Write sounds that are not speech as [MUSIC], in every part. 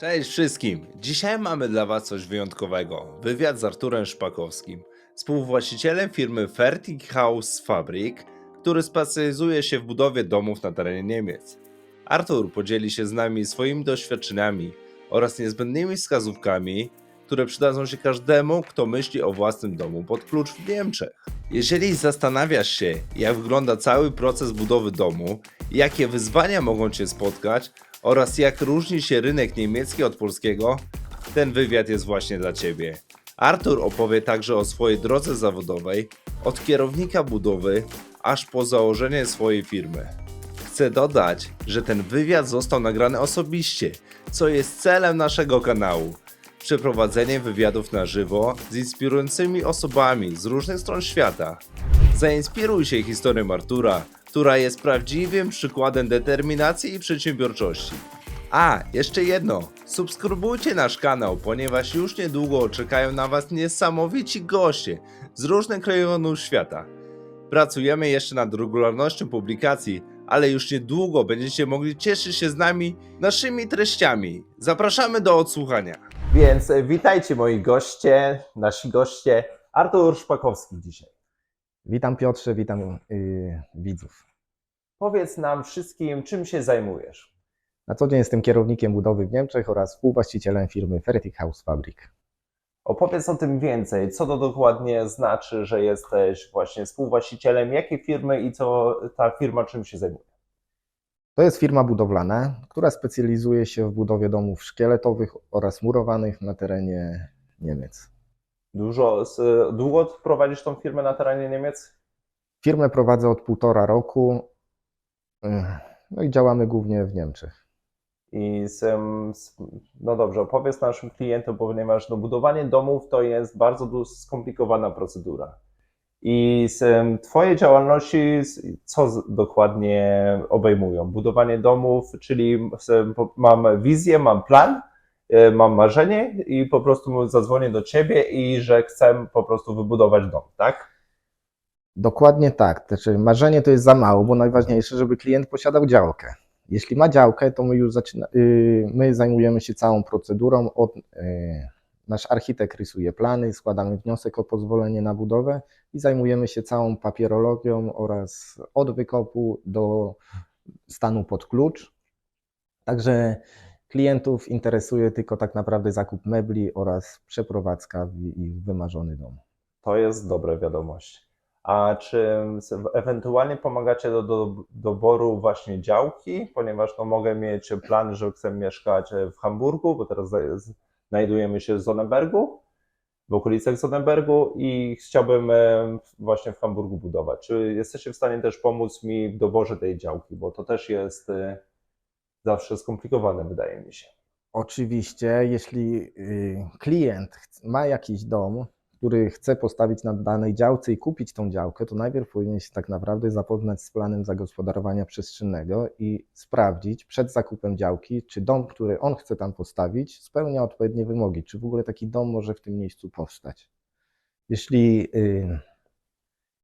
Cześć wszystkim! Dzisiaj mamy dla Was coś wyjątkowego. Wywiad z Arturem Szpakowskim, współwłaścicielem firmy Fertig House Fabrik, który specjalizuje się w budowie domów na terenie Niemiec. Artur podzieli się z nami swoimi doświadczeniami oraz niezbędnymi wskazówkami, które przydadzą się każdemu, kto myśli o własnym domu pod klucz w Niemczech. Jeżeli zastanawiasz się, jak wygląda cały proces budowy domu, jakie wyzwania mogą Cię spotkać oraz jak różni się rynek niemiecki od polskiego, ten wywiad jest właśnie dla Ciebie. Artur opowie także o swojej drodze zawodowej, od kierownika budowy aż po założenie swojej firmy. Chcę dodać, że ten wywiad został nagrany osobiście, co jest celem naszego kanału. Przeprowadzenie wywiadów na żywo z inspirującymi osobami z różnych stron świata. Zainspiruj się historią Artura, która jest prawdziwym przykładem determinacji i przedsiębiorczości. A, jeszcze jedno. Subskrybujcie nasz kanał, ponieważ już niedługo czekają na Was niesamowici goście z różnych rejonów świata. Pracujemy jeszcze nad regularnością publikacji, ale już niedługo będziecie mogli cieszyć się z nami naszymi treściami. Zapraszamy do odsłuchania. Więc witajcie moi goście, nasi goście. Artur Szpakowski dzisiaj. Witam Piotrze, witam y, widzów. Powiedz nam wszystkim, czym się zajmujesz. Na co dzień jestem kierownikiem budowy w Niemczech oraz współwłaścicielem firmy Fertig House Fabrik. Opowiedz o tym więcej. Co to dokładnie znaczy, że jesteś właśnie współwłaścicielem jakiej firmy i co ta firma czym się zajmuje? To jest firma budowlana, która specjalizuje się w budowie domów szkieletowych oraz murowanych na terenie Niemiec. Dużo, z, długo prowadzisz tą firmę na terenie Niemiec? Firmę prowadzę od półtora roku, no i działamy głównie w Niemczech. I z, z, no dobrze, opowiedz naszym klientom, ponieważ no, budowanie domów to jest bardzo skomplikowana procedura. I z, działalności co dokładnie obejmują? Budowanie domów, czyli mam wizję, mam plan, mam marzenie i po prostu zadzwonię do Ciebie i że chcę po prostu wybudować dom, tak? Dokładnie tak. Znaczy, marzenie to jest za mało, bo najważniejsze, żeby klient posiadał działkę. Jeśli ma działkę, to my już zaczyna, y, my zajmujemy się całą procedurą. Od, y, nasz architekt rysuje plany, składamy wniosek o pozwolenie na budowę i zajmujemy się całą papierologią oraz od wykopu do stanu pod klucz. Także klientów interesuje tylko tak naprawdę zakup mebli oraz przeprowadzka w ich wymarzony dom. To jest dobre wiadomość. A czy ewentualnie pomagacie do, do doboru właśnie działki? Ponieważ no, mogę mieć plan, że chcę mieszkać w Hamburgu, bo teraz znajdujemy się w Zonnebergu, w okolicach Zonnebergu i chciałbym e, właśnie w Hamburgu budować. Czy jesteście w stanie też pomóc mi w doborze tej działki? Bo to też jest e, zawsze skomplikowane, wydaje mi się. Oczywiście, jeśli y, klient ma jakiś dom, który chce postawić na danej działce i kupić tą działkę, to najpierw powinien się tak naprawdę zapoznać z planem zagospodarowania przestrzennego i sprawdzić przed zakupem działki, czy dom, który on chce tam postawić, spełnia odpowiednie wymogi, czy w ogóle taki dom może w tym miejscu powstać. Jeśli y,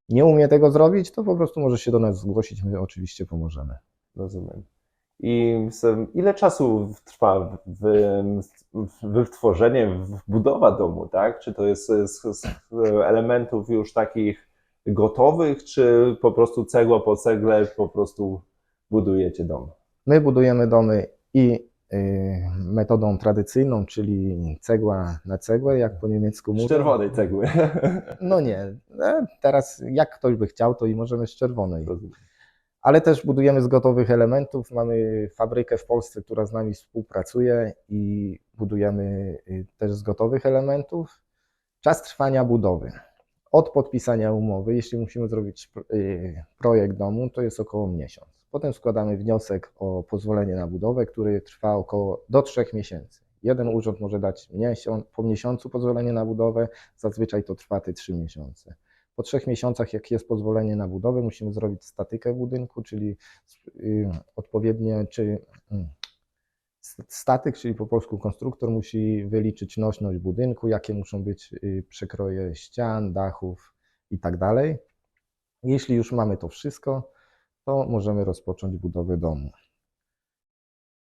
nie umie tego zrobić, to po prostu może się do nas zgłosić, my oczywiście pomożemy. Rozumiem. I z- ile czasu trwa wy- wytworzenie, budowa domu, tak? Czy to jest z, z elementów już takich gotowych, czy po prostu cegła po cegle po prostu budujecie dom? My budujemy domy i y, metodą tradycyjną, czyli cegła na cegłę, jak po niemiecku Z mówią. czerwonej cegły. No nie, e, teraz jak ktoś by chciał, to i możemy z czerwonej. Ale też budujemy z gotowych elementów. Mamy fabrykę w Polsce, która z nami współpracuje i budujemy y, też z gotowych elementów. Czas trwania budowy. Od podpisania umowy, jeśli musimy zrobić y, projekt domu, to jest około miesiąc. Potem składamy wniosek o pozwolenie na budowę, który trwa około do trzech miesięcy. Jeden urząd może dać miesiąc, po miesiącu pozwolenie na budowę, zazwyczaj to trwa te trzy miesiące. Po trzech miesiącach, jak jest pozwolenie na budowę, musimy zrobić statykę budynku, czyli y, odpowiednie, czy y, statyk, czyli po polsku konstruktor musi wyliczyć nośność budynku, jakie muszą być y, przekroje ścian, dachów i tak dalej. Jeśli już mamy to wszystko, to możemy rozpocząć budowę domu.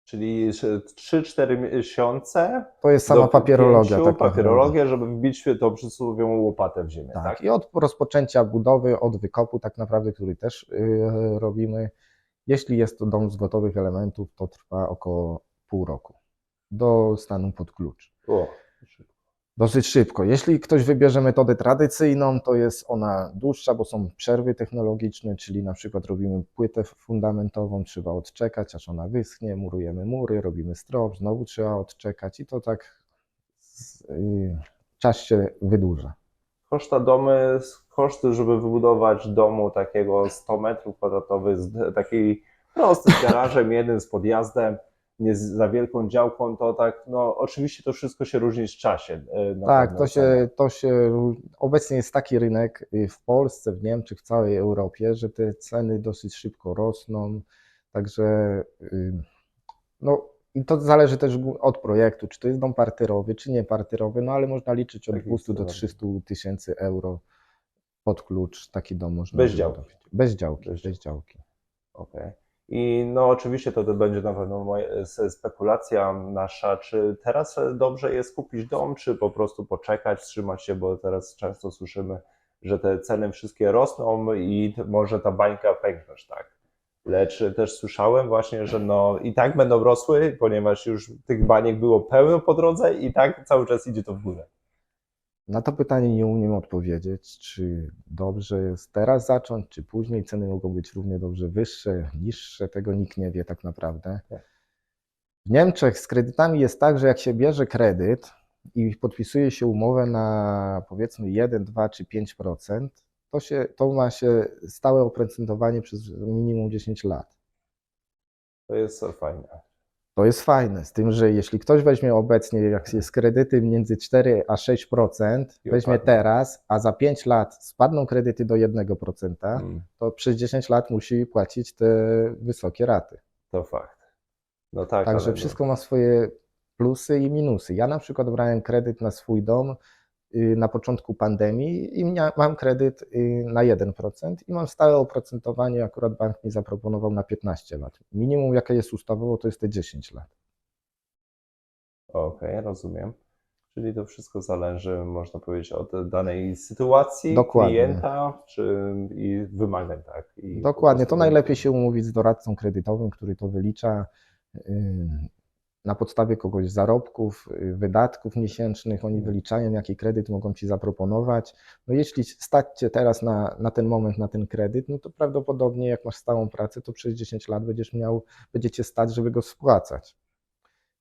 Czyli 3-4 miesiące To jest sama papierologia. pięciu, tak papierologia, żeby wbić tą przysłowiową łopatę w ziemię, Tak. tak? I od rozpoczęcia budowy, od wykopu tak naprawdę, który też y, robimy, jeśli jest to dom z gotowych elementów, to trwa około pół roku do stanu pod klucz. O, Dosyć szybko. Jeśli ktoś wybierze metodę tradycyjną, to jest ona dłuższa, bo są przerwy technologiczne, czyli na przykład robimy płytę fundamentową, trzeba odczekać, aż ona wyschnie, murujemy mury, robimy strop, znowu trzeba odczekać i to tak y, czas się wydłuża. Koszta domy, koszty, żeby wybudować domu takiego 100 metrów kwadratowych z takiej prosty z garażem, [LAUGHS] jednym z podjazdem, nie z, za wielką działką, to tak, no oczywiście to wszystko się różni w czasie. Tak, pewno to się, to się. Obecnie jest taki rynek y, w Polsce, w Niemczech, w całej Europie, że te ceny dosyć szybko rosną. Także y, no i to zależy też od projektu, czy to jest dom parterowy, czy nie parterowy, no ale można liczyć od Tak jest, 200 do zgadza się. 300 tysięcy euro pod klucz. Taki dom można Bez działki. Bez działki. Bez Bez działki. Okej. I no oczywiście to, to będzie na pewno moja spekulacja nasza, czy teraz dobrze jest kupić dom, czy po prostu poczekać, wstrzymać się, bo teraz często słyszymy, że te ceny wszystkie rosną i może ta bańka pęknąć, tak. Lecz też słyszałem właśnie, że no i tak będą rosły, ponieważ już tych baniek było pełno po drodze i tak cały czas idzie to w górę. Na to pytanie nie umiem odpowiedzieć, czy dobrze jest teraz zacząć, czy później. Ceny mogą być równie dobrze wyższe, niższe, tego nikt nie wie tak naprawdę. Tak. W Niemczech z kredytami jest tak, że jak się bierze kredyt i podpisuje się umowę na powiedzmy 1, 2 czy 5%, to, się, to ma się stałe oprocentowanie przez minimum 10 lat. To jest fajne. To jest fajne, z tym, że jeśli ktoś weźmie obecnie, jak jest kredyty między 4 a 6%, I weźmie opadnie. teraz, a za 5 lat spadną kredyty do 1%, Mm, to przez 10 lat musi płacić te wysokie raty. to fakt. No tak, Także no- wszystko ma swoje plusy i minusy. Ja na przykład brałem kredyt na swój dom na początku pandemii i mam kredyt y, na 1% i mam stałe oprocentowanie, akurat bank mi zaproponował na 15 lat. Minimum jakie jest ustawowo to jest te 10 lat. Okej, rozumiem. Czyli to wszystko zależy, można powiedzieć, od danej sytuacji Dokładnie. klienta czy i wymagań, tak? I Dokładnie, to najlepiej się umówić z doradcą kredytowym, który to wylicza y, na podstawie kogoś zarobków, y, wydatków miesięcznych. Oni wyliczają, jaki kredyt mogą Ci zaproponować. No jeśli stać Cię teraz na, na ten moment na ten kredyt, no to prawdopodobnie jak masz stałą pracę, to przez 10 lat będziesz miał, będzie Cię stać, żeby go spłacać.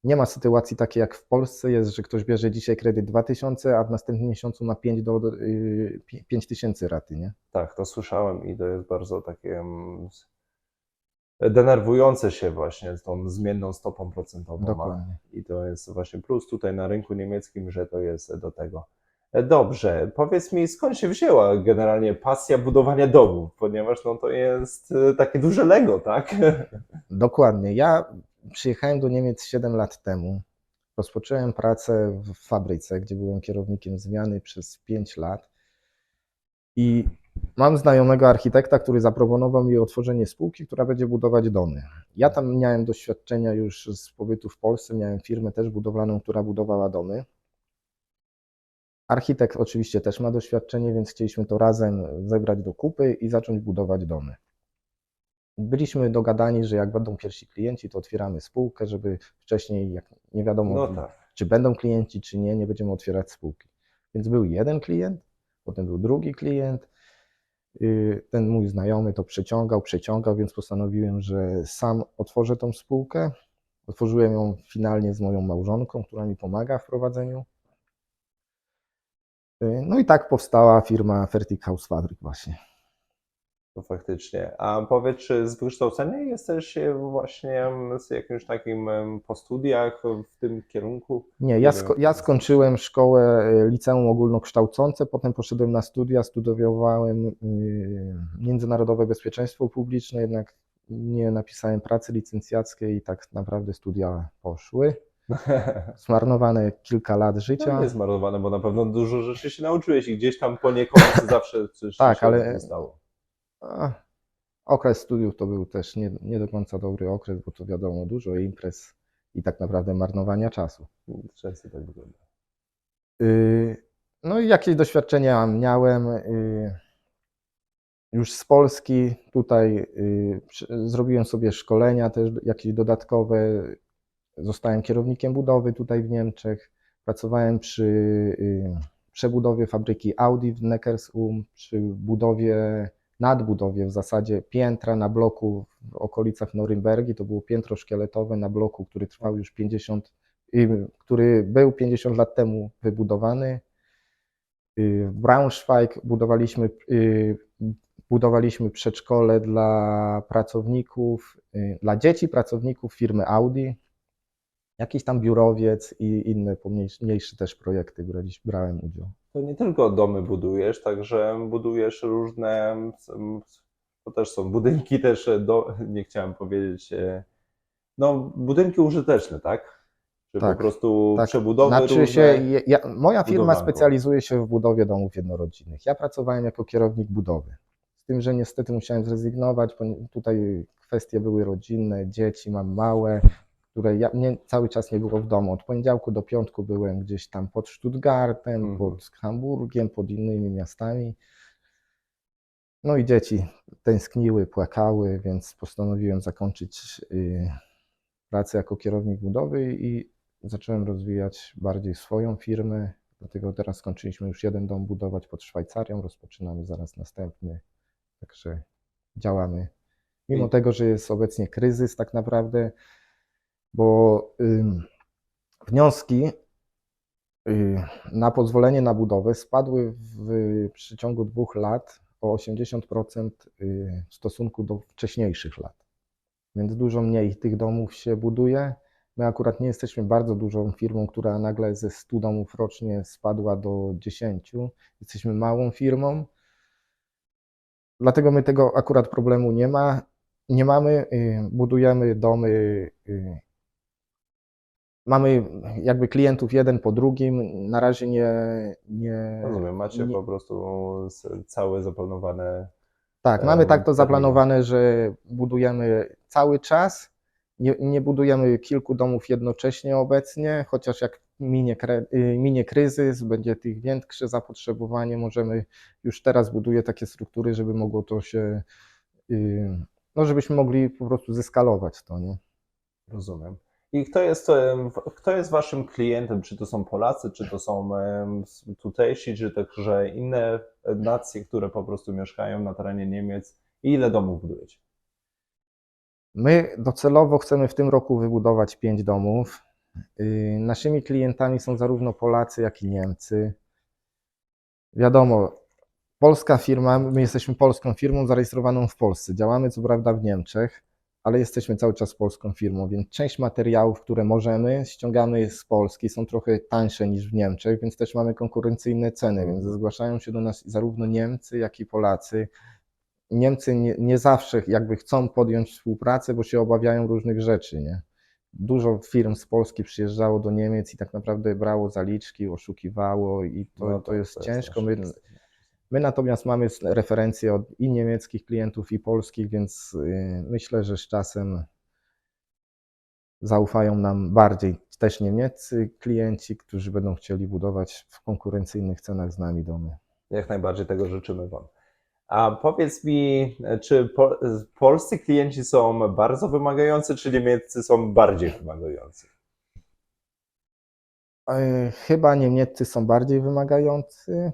Nie ma sytuacji takiej jak w Polsce jest, że ktoś bierze dzisiaj kredyt 2000, a w następnym miesiącu ma 5 do, do y, 5000 raty, nie? Tak, to słyszałem i to jest bardzo takie mm, denerwujące się właśnie z tą zmienną stopą procentową. Dokładnie. I to jest właśnie plus tutaj na rynku niemieckim, że to jest do tego. E, Dobrze, powiedz mi, skąd się wzięła generalnie pasja budowania domów, ponieważ no to jest e, takie duże Lego, tak? [LAUGHS] Dokładnie. Ja przyjechałem do Niemiec 7 lat temu. Rozpocząłem pracę w fabryce, gdzie byłem kierownikiem zmiany przez 5 lat. I mam znajomego architekta, który zaproponował mi otworzenie spółki, która będzie budować domy. Ja tam miałem doświadczenia już z pobytu w Polsce, miałem firmę też budowlaną, która budowała domy. Architekt oczywiście też ma doświadczenie, więc chcieliśmy to razem zebrać do kupy i zacząć budować domy. Byliśmy dogadani, że jak będą pierwsi klienci, to otwieramy spółkę, żeby wcześniej, jak nie wiadomo, No tak. czy będą klienci, czy nie, nie będziemy otwierać spółki. Więc był jeden klient, potem był drugi klient. Yy, Ten mój znajomy to przeciągał, przeciągał, więc postanowiłem, że sam otworzę tą spółkę. Otworzyłem ją finalnie z moją małżonką, która mi pomaga w prowadzeniu. Yy, No i tak powstała firma Fertig House Fabryk właśnie. To faktycznie. A powiedz, czy z wykształcenia jesteś e, właśnie z jakimś takim po studiach w tym kierunku? Nie, Nie ja, sko- ja skończyłem szkołę e, liceum ogólnokształcące, potem poszedłem na studia, studiowałem y, międzynarodowe bezpieczeństwo publiczne, jednak nie napisałem pracy licencjackiej i tak naprawdę studia poszły. [LAUGHS] Zmarnowane kilka lat życia. nie jest zmarnowane, bo na pewno dużo rzeczy się nauczyłeś i gdzieś tam poniekąd zawsze coś Tak, się ale- zostało. A, Okres studiów to był też nie, nie do końca dobry okres, bo to wiadomo, dużo imprez i tak naprawdę marnowania czasu. Często tak wygląda. Y, No i jakieś doświadczenia miałem y, już z Polski. Tutaj y, zrobiłem sobie szkolenia też jakieś dodatkowe. Zostałem kierownikiem budowy tutaj w Niemczech. Pracowałem przy przebudowie fabryki Audi w Neckarsulm, przy budowie, nadbudowie w zasadzie piętra na bloku w okolicach Norymbergi. To było piętro szkieletowe na bloku, który trwał już 50 y, który był 50 lat temu wybudowany. Y, W Braunschweig budowaliśmy, y, budowaliśmy przedszkole dla pracowników, dla dzieci pracowników firmy Audi, jakiś tam biurowiec i inne pomniejsze, mniejsze też projekty brałem udział. To nie tylko domy budujesz, także budujesz różne, to też są budynki też, do, [LAUGHS] nie chciałem powiedzieć, e, no budynki użyteczne, tak? Czy Tak, po prostu tak. przebudowy Znaczy się, ja, ja, moja firma budowlanką. specjalizuje się w budowie domów jednorodzinnych. Ja pracowałem jako kierownik budowy. Z tym, że niestety musiałem zrezygnować, bo tutaj kwestie były rodzinne, dzieci mam małe, które ja, mnie cały czas nie było w domu. Od poniedziałku do piątku byłem gdzieś tam pod Stuttgartem, Mhm. pod Hamburgiem, pod innymi miastami. No i dzieci tęskniły, płakały, więc postanowiłem zakończyć y, pracę jako kierownik budowy i zacząłem rozwijać bardziej swoją firmę. Dlatego teraz skończyliśmy już jeden dom budować pod Szwajcarią, rozpoczynamy zaraz następny. Także działamy. Mimo I- tego, że jest obecnie kryzys tak naprawdę, bo wnioski y, na pozwolenie na budowę spadły w przeciągu dwóch lat o 80% y, w stosunku do wcześniejszych lat. Więc dużo mniej tych domów się buduje. My akurat nie jesteśmy bardzo dużą firmą, która nagle ze 100 domów rocznie spadła do 10. Jesteśmy małą firmą. Dlatego my tego akurat problemu nie ma. Nie mamy, y, budujemy domy. Mamy jakby klientów jeden po drugim. Na razie nie. nie Rozumiem, macie nie- po prostu całe zaplanowane Tak, mamy tak to zaplanowane, że budujemy cały czas. Nie, nie budujemy kilku domów jednocześnie obecnie, chociaż jak minie, kre- y, minie kryzys, będzie tych większe zapotrzebowanie, możemy już teraz buduję takie struktury, żeby mogło to się, y, no żebyśmy mogli po prostu zeskalować to, nie? Rozumiem. I kto jest, kto jest waszym klientem? Czy to są Polacy, czy to są tutejsi, czy także inne nacje, które po prostu mieszkają na terenie Niemiec? I ile domów budujecie? My docelowo chcemy w tym roku wybudować pięć domów. Y, Naszymi klientami są zarówno Polacy, jak i Niemcy. Wiadomo, polska firma, my jesteśmy polską firmą zarejestrowaną w Polsce. Działamy co prawda w Niemczech, ale jesteśmy cały czas polską firmą, więc część materiałów, które możemy, ściągamy z Polski, są trochę tańsze niż w Niemczech, więc też mamy konkurencyjne ceny, więc zgłaszają się do nas zarówno Niemcy, jak i Polacy. Niemcy nie, nie zawsze jakby chcą podjąć współpracę, bo się obawiają różnych rzeczy, nie? Dużo firm z Polski przyjeżdżało do Niemiec i tak naprawdę brało zaliczki, oszukiwało i to, No to tak, jest ciężko. nasze My. My natomiast mamy referencje od i niemieckich klientów, i polskich, więc y, myślę, że z czasem zaufają nam bardziej też niemieccy klienci, którzy będą chcieli budować w konkurencyjnych cenach z nami domy. Jak najbardziej tego życzymy Wam. A powiedz mi, czy po, polscy klienci są bardzo wymagający, czy niemieccy są bardziej wymagający? E, Chyba Niemieccy są bardziej wymagający,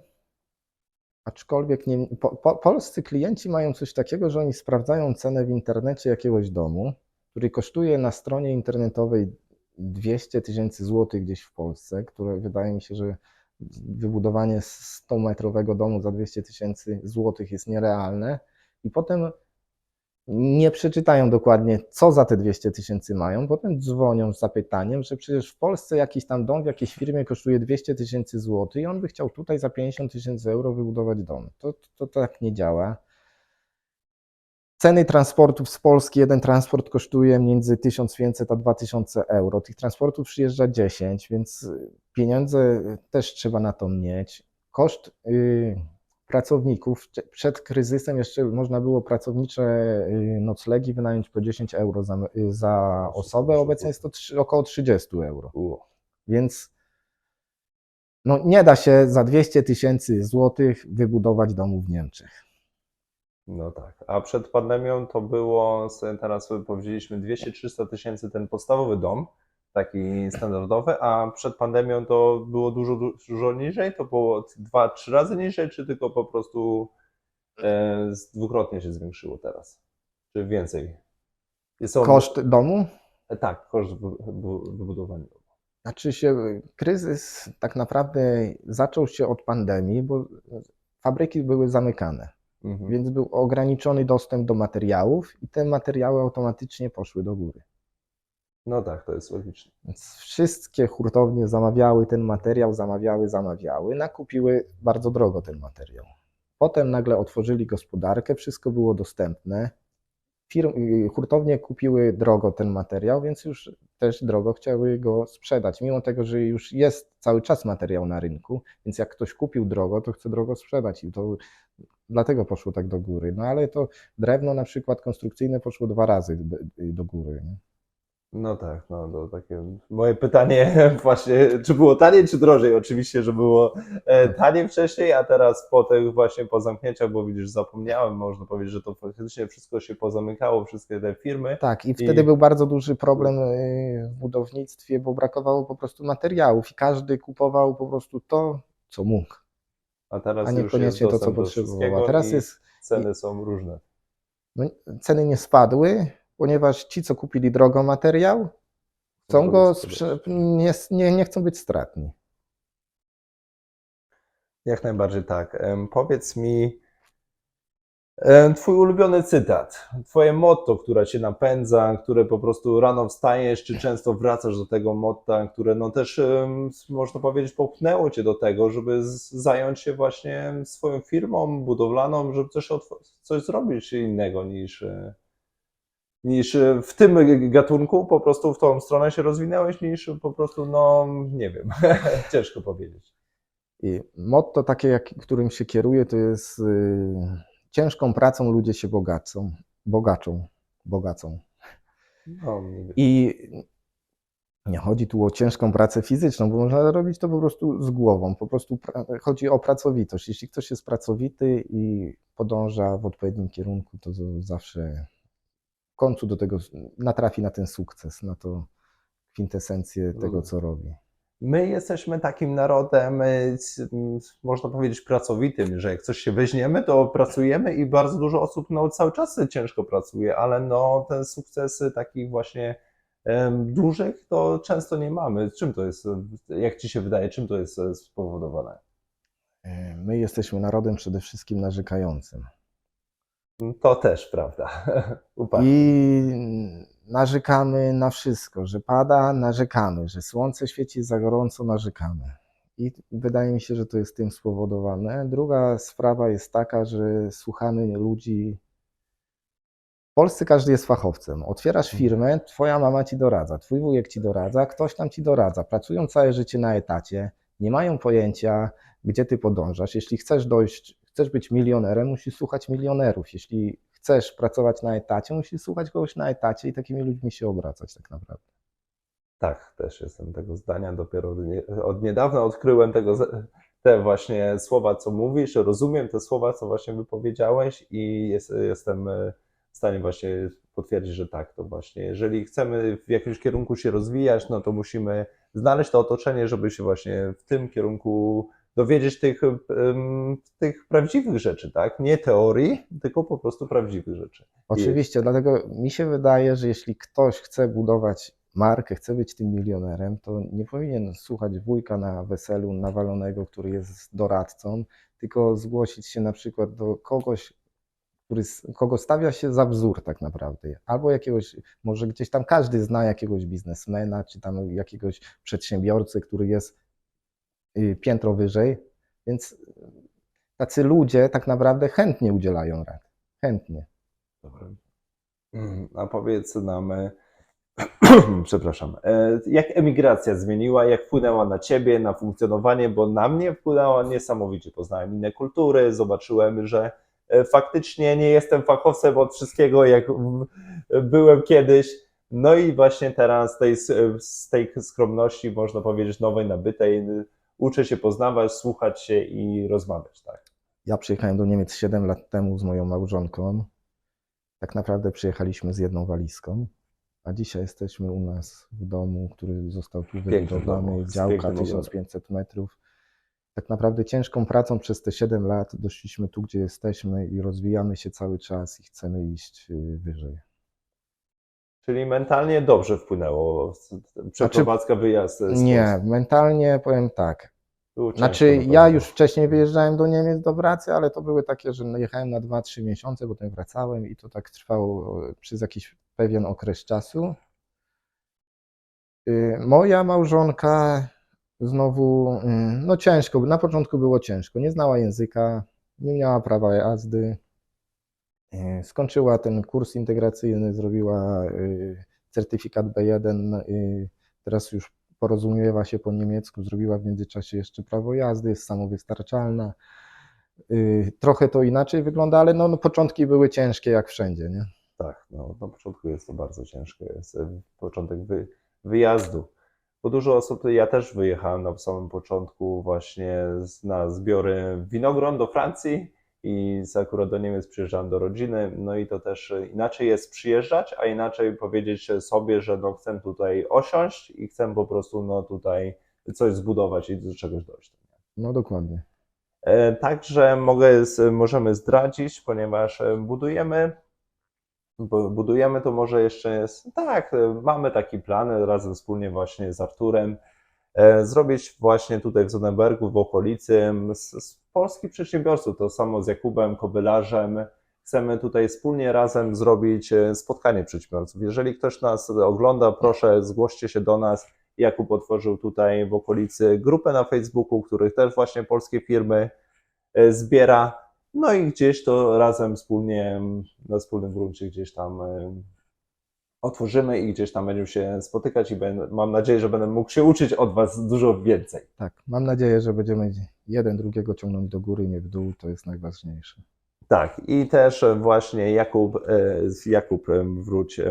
aczkolwiek nie, po, po, polscy klienci mają coś takiego, że oni sprawdzają cenę w internecie jakiegoś domu, który kosztuje na stronie internetowej 200 tysięcy złotych gdzieś w Polsce, które wydaje mi się, że wybudowanie 100-metrowego domu za 200 tysięcy złotych jest nierealne. I potem nie przeczytają dokładnie, co za te 200 tysięcy mają, potem dzwonią z zapytaniem, że przecież w Polsce jakiś tam dom w jakiejś firmie kosztuje 200 tysięcy złotych i on by chciał tutaj za 50 tysięcy euro wybudować dom. To, to, to tak nie działa. Ceny transportów z Polski, jeden transport kosztuje między 1500 a 2000 euro. Tych transportów przyjeżdża 10, więc pieniądze też trzeba na to mieć. Koszt y, pracowników. Przed kryzysem jeszcze można było pracownicze y, noclegi wynająć po 10 euro za, y, za osobę, obecnie jest to trzy- około 30 euro. Więc no, nie da się za 200 tysięcy złotych wybudować domu w Niemczech. No tak. A przed pandemią to było, teraz powiedzieliśmy, 200-300 tysięcy ten podstawowy dom, taki standardowy, a przed pandemią to było dużo, dużo niżej? To było dwa, trzy razy niżej, czy tylko po prostu e, dwukrotnie się zwiększyło teraz? Czy więcej? On- Koszt domu? E, Tak, koszt wy- wy- wybudowania. Znaczy się, kryzys tak naprawdę zaczął się od pandemii, bo fabryki były zamykane. Mhm. Więc był ograniczony dostęp do materiałów i te materiały automatycznie poszły do góry. No tak, to jest logiczne. Więc wszystkie hurtownie zamawiały ten materiał, zamawiały, zamawiały, nakupiły bardzo drogo ten materiał. Potem nagle otworzyli gospodarkę, wszystko było dostępne. Firm, hurtownie kupiły drogo ten materiał, więc już też drogo chciały go sprzedać. Mimo tego, że już jest cały czas materiał na rynku, więc jak ktoś kupił drogo, to chce drogo sprzedać i to dlatego poszło tak do góry. No ale to drewno na przykład konstrukcyjne poszło dwa razy do góry. Nie? No tak, no to takie moje pytanie [LAUGHS] właśnie, czy było taniej, czy drożej? Oczywiście, że było e, taniej wcześniej, a teraz po tych właśnie po zamknięciach, bo widzisz, zapomniałem, można powiedzieć, że to faktycznie wszystko się pozamykało, wszystkie te firmy. Tak, i wtedy I- był bardzo duży problem y, w budownictwie, bo brakowało po prostu materiałów i każdy kupował po prostu to, co mógł, A teraz a niekoniecznie to, co potrzebował. A teraz i jest, ceny są różne. no, ceny nie spadły, ponieważ ci, co kupili drogo materiał, chcą go, sprze- nie, nie, nie chcą być stratni. Jak najbardziej tak. Em, Powiedz mi, em, twój ulubiony cytat, twoje motto, które cię napędza, które po prostu rano wstajesz, czy często wracasz do tego motta, które no też, em, można powiedzieć, popchnęło cię do tego, żeby z- zająć się właśnie swoją firmą budowlaną, żeby też otw- coś zrobić innego niż, e, niż e, w tym gatunku, po prostu w tą stronę się rozwinęłeś, niż po prostu, no nie wiem, [LAUGHS] ciężko powiedzieć. I motto takie, jak, którym się kieruję, to jest y, ciężką pracą ludzie się bogacą, bogaczą, bogacą. No. I nie chodzi tu o ciężką pracę fizyczną, bo można robić to po prostu z głową. Po prostu chodzi o pracowitość. Jeśli ktoś jest pracowity i podąża w odpowiednim kierunku, to zawsze końcu do tego natrafi na ten sukces, na to kwintesencję tego, co robi. My jesteśmy takim narodem, m, można powiedzieć, pracowitym, że jak coś się weźmiemy, to pracujemy i bardzo dużo osób no, cały czas ciężko pracuje, ale no, te sukcesy takich właśnie em, dużych to często nie mamy. Czym to jest, jak Ci się wydaje, czym to jest e, spowodowane? E, My jesteśmy narodem przede wszystkim narzekającym. To też prawda. [LAUGHS] I narzekamy na wszystko, że pada, narzekamy, że słońce świeci za gorąco, narzekamy. I wydaje mi się, że to jest tym spowodowane. Druga sprawa jest taka, że słuchamy ludzi. W Polsce każdy jest fachowcem. Otwierasz firmę, twoja mama ci doradza, twój wujek ci doradza, ktoś tam ci doradza. Pracują całe życie na etacie, nie mają pojęcia, gdzie ty podążasz. Jeśli chcesz dojść, chcesz być milionerem, musisz słuchać milionerów. Jeśli chcesz pracować na etacie, musisz słuchać kogoś na etacie i takimi ludźmi się obracać tak naprawdę. Tak, też jestem tego zdania. Dopiero od nie- od niedawna odkryłem tego, te właśnie słowa, co mówisz, rozumiem te słowa, co właśnie wypowiedziałeś i jest, jestem e, w stanie właśnie potwierdzić, że tak, to właśnie, jeżeli chcemy w jakimś kierunku się rozwijać, no to musimy znaleźć to otoczenie, żeby się właśnie w tym kierunku dowiedzieć tych, tych prawdziwych rzeczy, tak? Nie teorii, tylko po prostu prawdziwych rzeczy. Oczywiście, dlatego mi się wydaje, że jeśli ktoś chce budować markę, chce być tym milionerem, to nie powinien słuchać wujka na weselu nawalonego, który jest doradcą, tylko zgłosić się na przykład do kogoś, który, kogo stawia się za wzór tak naprawdę. Albo jakiegoś, może gdzieś tam każdy zna jakiegoś biznesmena, czy tam jakiegoś przedsiębiorcę, który jest piętro wyżej, więc tacy ludzie tak naprawdę chętnie udzielają rad. Chętnie. Mm, A powiedz nam, e, [CLEARS THROAT] Przepraszam. E, Jak emigracja zmieniła, jak wpłynęła na ciebie, na funkcjonowanie, bo na mnie wpłynęła niesamowicie. Poznałem inne kultury, zobaczyłem, że e, faktycznie nie jestem fachowcem od wszystkiego, jak byłem kiedyś. No i właśnie teraz tej, z tej skromności, można powiedzieć, nowej, nabytej, uczę się poznawać, słuchać się i rozmawiać, tak. Ja przyjechałem do Niemiec 7 lat temu z moją małżonką. Tak naprawdę przyjechaliśmy z jedną walizką, a dzisiaj jesteśmy u nas w domu, który został tu wybudowany, działka pięknym ogrodem. 1500 metrów. Tak naprawdę ciężką pracą przez te 7 lat doszliśmy tu, gdzie jesteśmy i rozwijamy się cały czas i chcemy iść y, wyżej. Czyli mentalnie dobrze wpłynęło. Przeprowadzka, wyjazd. z Znaczy, Nie, Polski. mentalnie powiem tak. Było Znaczy, na ja już wcześniej wyjeżdżałem do Niemiec do pracy, ale to były takie, że jechałem na 2-3 miesiące, potem wracałem i to tak trwało e, przez jakiś pewien okres czasu. Y, Moja małżonka znowu, y, no ciężko, na początku było ciężko. Nie znała języka, nie miała prawa jazdy. Y, Skończyła ten kurs integracyjny, zrobiła y, certyfikat B1. y, Teraz już porozumiewa się po niemiecku, zrobiła w międzyczasie jeszcze prawo jazdy, jest samowystarczalna. Y, Trochę to inaczej wygląda, ale no, no początki były ciężkie jak wszędzie, nie? Tak, no, na początku jest to bardzo ciężkie. Jest e, początek wy, wyjazdu. Bo dużo osób, ja też wyjechałem na samym początku właśnie na zbiory winogron do Francji i z akurat do Niemiec przyjeżdżałem do rodziny. No i to też inaczej jest przyjeżdżać, a inaczej powiedzieć sobie, że no chcę tutaj osiąść i chcę po prostu no tutaj coś zbudować i do czegoś dojść. No dokładnie. E, Także mogę, możemy zdradzić, ponieważ e, budujemy, bu- budujemy to może jeszcze jest, tak, e, mamy taki plan razem wspólnie właśnie z Arturem, zrobić właśnie tutaj w Zonenbergu, w okolicy, z, z polskich przedsiębiorców, to samo z Jakubem Kobylarzem, chcemy tutaj wspólnie razem zrobić e, spotkanie przedsiębiorców. Jeżeli ktoś nas ogląda, proszę zgłoście się do nas. Jakub otworzył tutaj w okolicy grupę na Facebooku, których też właśnie polskie firmy e, zbiera. No i gdzieś to razem wspólnie na wspólnym gruncie gdzieś tam e, otworzymy i gdzieś tam będziemy się spotykać i będę, mam nadzieję, że będę mógł się uczyć od Was dużo więcej. Tak, mam nadzieję, że będziemy jeden drugiego ciągnąć do góry, nie w dół, to jest najważniejsze. Tak, i też e, właśnie Jakub, e, Jakub wróć,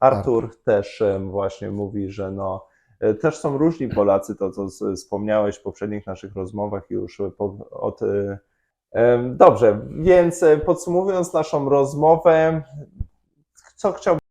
Artur też em, właśnie mówi, że no, e, też są różni Polacy, to co wspomniałeś w poprzednich naszych rozmowach już od. Dobrze, więc podsumowując naszą rozmowę, co chciałbym